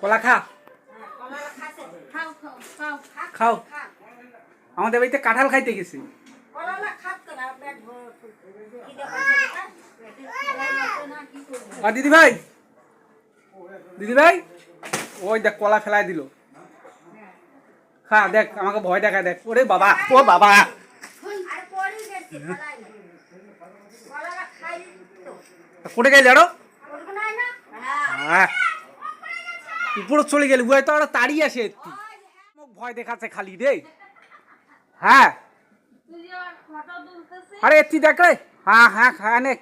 কলা খা খাও। আমাদের বাড়িতে কাঁঠাল খাইতে গেছি। আর দিদি ভাই? দিদি ভাই? ওই দেখ, কলা ফেলাই দিল। খা, দেখ, আমাকে ভয় দেখায়, দেখ। ওরে বাবা, ও বাবা। আর কোটে না হ্যাঁ হ্যাঁ। উপরে চলে গেল উয়ে তো ওরা তাড়িয়ে আসে একটু। ভয় দেখাচ্ছে খালি রে। হ্যাঁ। আরে এত্তি দেখ রে। হ্যাঁ হ্যাঁ হ্যাঁ নে।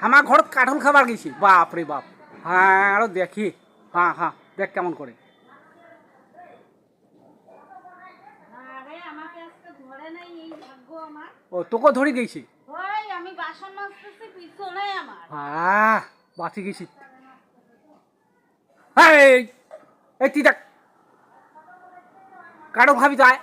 আমার ঘরত কাঠল খাবার গেছি। বাপ রে বাপ। হ্যাঁ আরও দেখি। হ্যাঁ হ্যাঁ দেখ কেমন করে। ও তোকে ধরে গেছি? ওই আমি বাসন মাজতেছি পিছনে আমার। হ্যাঁ বাঁচি গেছি। এই তুই দেখ। কারও তো আয়।